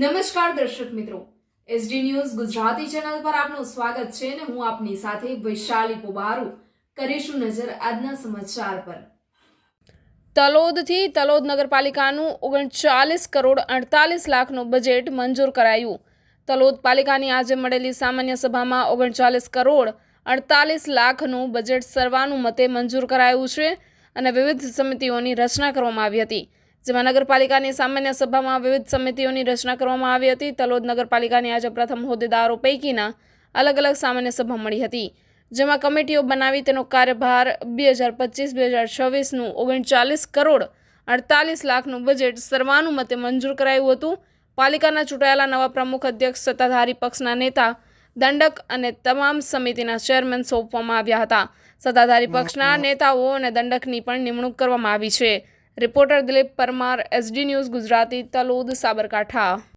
નમસ્કાર દર્શક મિત્રો. એસડી ન્યૂઝ ગુજરાતી ચેનલ પર આપનું સ્વાગત છે અને હું આપની સાથે વૈશાલી પોબારુ કરીશું નજર આજના સમાચાર પર. તલોદથી તલોદ નગરપાલિકાનું ઓગણચાલીસ કરોડ અડતાલીસ લાખનું બજેટ મંજૂર કરાયું. તલોદ પાલિકાની આજે મળેલી સામાન્ય સભામાં ઓગણચાલીસ કરોડ અડતાલીસ લાખનું બજેટ સર્વાનુમતે મંજૂર કરાયું છે અને વિવિધ સમિતિઓની રચના કરવામાં આવી હતી. જેમાં નગરપાલિકાની સામાન્ય સભામાં વિવિધ સમિતિઓની રચના કરવામાં આવી હતી. તલોદ નગરપાલિકાની આજે પ્રથમ હોદ્દેદારો પૈકીના અલગ અલગ સામાન્ય સભા મળી હતી જેમાં કમિટીઓ બનાવી તેનો કાર્યભાર બે હજાર પચીસ બે હજાર છવ્વીસનું ઓગણચાલીસ કરોડ અડતાલીસ લાખનું બજેટ સર્વાનુમતે મંજૂર કરાયું હતું. પાલિકાના ચૂંટાયેલા નવા પ્રમુખ અધ્યક્ષ સત્તાધારી પક્ષના નેતા દંડક અને તમામ સમિતિના ચેરમેન સોંપવામાં આવ્યા હતા. સત્તાધારી પક્ષના નેતાઓ અને દંડકની પણ નિમણૂક કરવામાં આવી છે. Reporter Dilip Parmar SD news Gujarati Talod Sabarkantha.